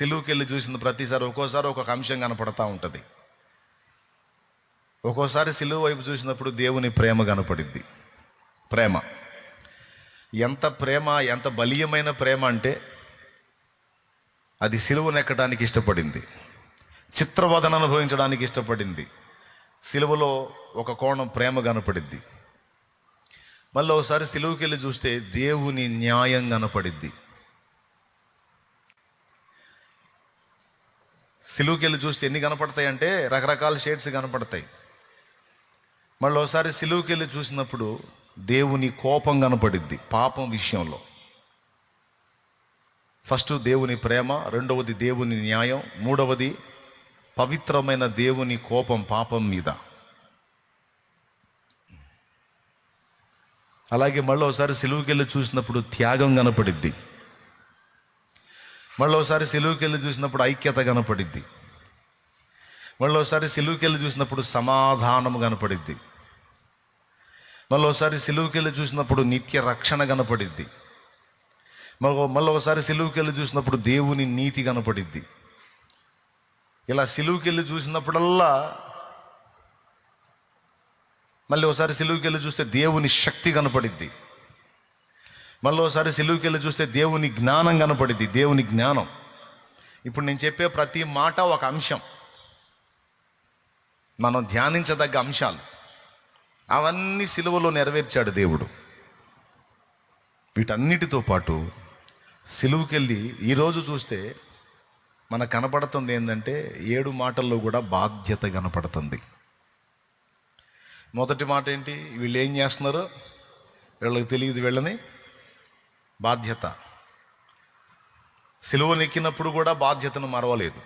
సిలువుకెళ్ళి చూసిన ప్రతిసారి ఒక్కోసారి ఒక్కొక్క అంశం కనపడతా ఉంటుంది. ఒక్కోసారి సిలువు వైపు చూసినప్పుడు దేవుని ప్రేమ కనపడిద్ది. ప్రేమ. ఎంత ప్రేమ ఎంత బలీయమైన ప్రేమ అంటే అది సిలువనెక్కడానికి ఇష్టపడింది. చిత్రవదన అనుభవించడానికి ఇష్టపడింది. సిలువలో ఒక కోణం ప్రేమ కనపడిద్ది. మళ్ళీ ఒకసారి సిలువుకి వెళ్ళి చూస్తే దేవుని న్యాయం కనపడిద్ది. సిలువుకి వెళ్ళి చూస్తే ఎన్ని కనపడతాయి అంటే రకరకాల షేడ్స్ కనపడతాయి. మళ్ళీ ఒకసారి సిలువుకి వెళ్ళి చూసినప్పుడు దేవుని కోపం కనపడిద్ది పాపం విషయంలో. ఫస్ట్ దేవుని ప్రేమ రెండవది దేవుని న్యాయం మూడవది పవిత్రమైన దేవుని కోపం పాపం మీద. అలాగే మళ్ళీ ఒకసారి సిలువుకి వెళ్ళి చూసినప్పుడు త్యాగం కనపడిద్ది. మళ్ళీ ఒకసారి సిలువుకి వెళ్ళి చూసినప్పుడు ఐక్యత కనపడిద్ది. మళ్ళీ ఒకసారి సిలువుకి వెళ్ళి చూసినప్పుడు సమాధానం కనపడిద్ది. మళ్ళీ ఒకసారి సిలువుకి వెళ్ళి చూసినప్పుడు నిత్య రక్షణ కనపడిద్ది. మళ్ళీ మళ్ళీ ఒకసారి సిలువుకి వెళ్ళి చూసినప్పుడు దేవుని నీతి కనపడిద్ది. ఇలా సిలువుకి వెళ్ళి చూసినప్పుడల్లా మళ్ళీ ఒకసారి సిలువుకి వెళ్ళి చూస్తే దేవుని శక్తి కనపడిద్ది. మళ్ళీ ఒకసారి సిలువుకి వెళ్ళి చూస్తే దేవుని జ్ఞానం కనపడింది దేవుని జ్ఞానం. ఇప్పుడు నేను చెప్పే ప్రతి మాట ఒక అంశం. మనం ధ్యానించదగ్గ అంశాలు. అవన్నీ సిలువలో నెరవేర్చాడు దేవుడు. వీటన్నిటితో పాటు సిలువుకెళ్ళి ఈరోజు చూస్తే మనకు కనపడుతుంది ఏంటంటే ఏడు మాటల్లో కూడా బాధ్యత కనపడుతుంది. మొదటి మాట ఏంటి? వీళ్ళు ఏం చేస్తున్నారు? వీళ్ళకి తెలియదు వీళ్ళని. బాధ్యత. సిలువనెక్కినప్పుడు కూడా బాధ్యతను మరవలేదు.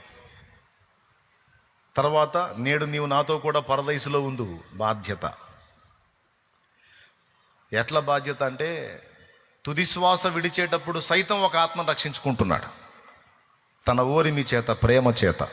తర్వాత నేడు నీవు నాతో కూడా పరదయసులో ఉండు బాధ్యత. ఎట్లా బాధ్యత అంటే తుదిశ్వాస విడిచేటప్పుడు సైతం ఒక ఆత్మ రక్షించుకుంటున్నాడు. తన ఓరిమి చేత ప్రేమ చేత.